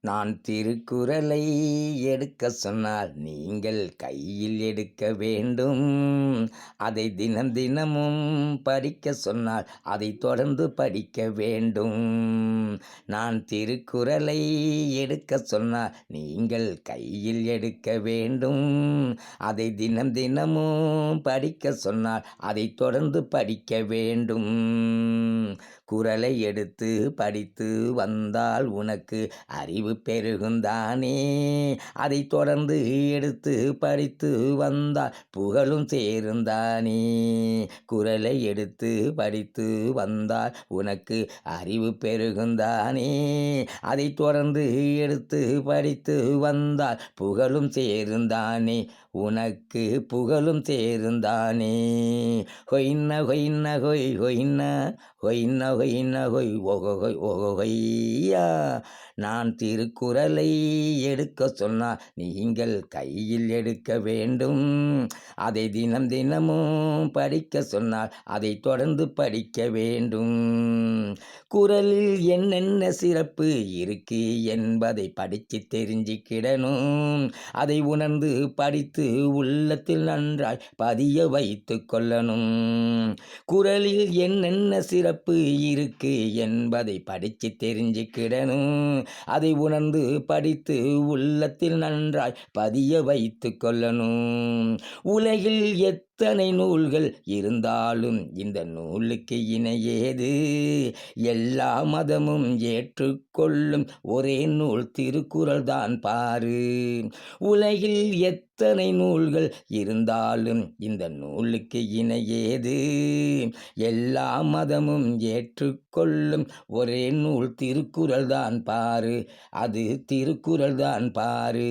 நான் திருக்குறளை எடுக்க சொன்னால் நீங்கள் கையில் எடுக்க வேண்டும். அதை தினம் தினமும் படிக்க சொன்னால் அதை தொடர்ந்து படிக்க வேண்டும். நான் திருக்குறளை எடுக்க சொன்னால் நீங்கள் கையில் எடுக்க வேண்டும். அதை தினம் தினமும் படிக்க சொன்னால் அதை தொடர்ந்து படிக்க வேண்டும். குறளை எடுத்து படித்து வந்தால் உனக்கு அறிவு பெருகுந்தானே. அதை தொடர்ந்து எடுத்து படித்து வந்தால் புகழும் சேருந்தானே. குறளை எடுத்து படித்து வந்தால் உனக்கு அறிவு பெருகுந்தானே. அதை தொடர்ந்து எடுத்து படித்து வந்தால் புகழும் சேருந்தானே. உனக்கு புகழும் சேருந்தானே. ஹொய்ன ஹொய்ன ஹொய் ஹொய்ன ஹொய்ன நகை நகை ஒகை ஒகையா நான் திருக்குறளை எடுக்க சொன்னால் நீங்கள் கையில் எடுக்க வேண்டும். அதை தினம் தினமும் படிக்க சொன்னால் அதை தொடர்ந்து படிக்க வேண்டும். குரலில் என்னென்ன சிறப்பு இருக்கு என்பதை படித்து தெரிஞ்சுக்கிடணும். அதை உணர்ந்து படித்து உள்ளத்தில் நன்றாய் பதிய வைத்து கொள்ளணும். குரலில் என்னென்ன சிறப்பு இருக்கு என்பதை படித்து தெரிஞ்சுக்கிடணும். அதை உணர்ந்து படித்து உள்ளத்தில் நன்றாய் பதிய வைத்து கொள்ளணும். உலகில் எத் எத்தனை நூல்கள் இருந்தாலும் இந்த நூலுக்கு இணையேது. எல்லா மதமும் ஏற்றுக்கொள்ளும் ஒரே நூல் திருக்குறள் தான் பாரு. உலகில் எத்தனை நூல்கள் இருந்தாலும் இந்த நூலுக்கு இணையேது. எல்லா மதமும் ஏற்றுக்கொள்ளும் ஒரே நூல் திருக்குறள் தான் பாரு. அது திருக்குறள் தான் பாரு.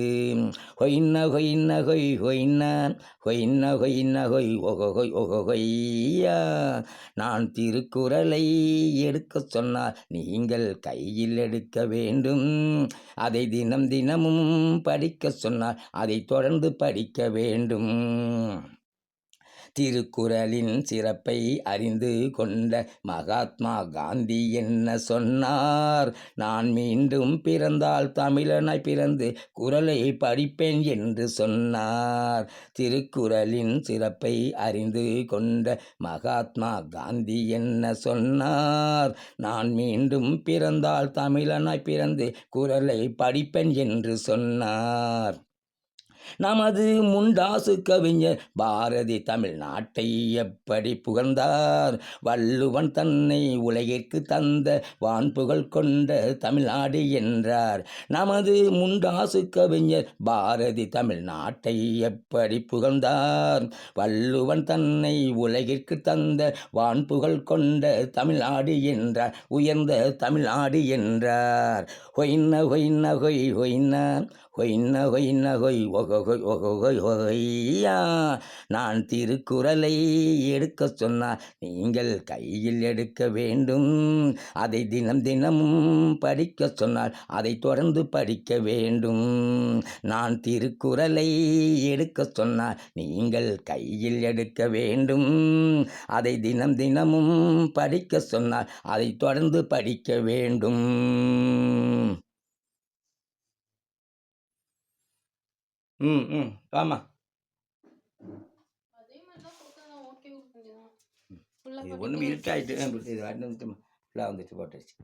ஹொய்ன ஹொய்ன ஹொய் ஹொய்ன ஹொய்ன ஹொய்ன ஹொய் ஒகொய் ஒகொய்யா நான் திருக்குறளை எடுக்க சொன்னால் நீங்கள் கையில் எடுக்க வேண்டும். அதை தினம் தினமும் படிக்க சொன்னால் அதை தொடர்ந்து படிக்க வேண்டும். திருக்குறளின் சிறப்பை அறிந்து கொண்ட மகாத்மா காந்தி என்ன சொன்னார்? நான் மீண்டும் பிறந்தால் தமிழனாய் பிறந்து குரலை படிப்பேன் என்று சொன்னார். திருக்குறளின் சிறப்பை அறிந்து கொண்ட மகாத்மா காந்தி என்ன சொன்னார்? நான் மீண்டும் பிறந்தால் தமிழனாய் பிறந்து குரலை படிப்பேன் என்று சொன்னார். நமது முண்டாசு கவிஞர் பாரதி தமிழ்நாட்டை எப்படி புகழ்ந்தார்? வள்ளுவன் தன்னை உலகிற்கு தந்த வான்புகழ் கொண்ட தமிழ்நாடு என்றார். நமது முண்டாசு கவிஞர் பாரதி தமிழ்நாட்டை எப்படி புகழ்ந்தார்? வள்ளுவன் தன்னை உலகிற்கு தந்த வான்புகழ் கொண்ட தமிழ்நாடு என்றார். உயர்ந்த தமிழ்நாடு என்றார். ஹொய்ன ஹொய்ன ஹொய் ஹொய்ன ஹொய்ன ஹொய்ன ஹொய் ஒகொய் ஒகொய் ஒகையா. நான் திருக்குறளை எடுக்க சொன்னால் நீங்கள் கையில் எடுக்க வேண்டும். அதை தினம் தினமும் படிக்க சொன்னால் அதை தொடர்ந்து படிக்க வேண்டும். நான் திருக்குறளை எடுக்க சொன்னால் நீங்கள் கையில் எடுக்க வேண்டும். அதை தினம் தினமும் படிக்க சொன்னால் அதை தொடர்ந்து படிக்க வேண்டும். ம் ம். ஆமாம் இது ஒன்றும் இருட்டாயிட்டு இது நிமிஷம் ஃபுல்லாக வந்துட்டு போட்டுருச்சு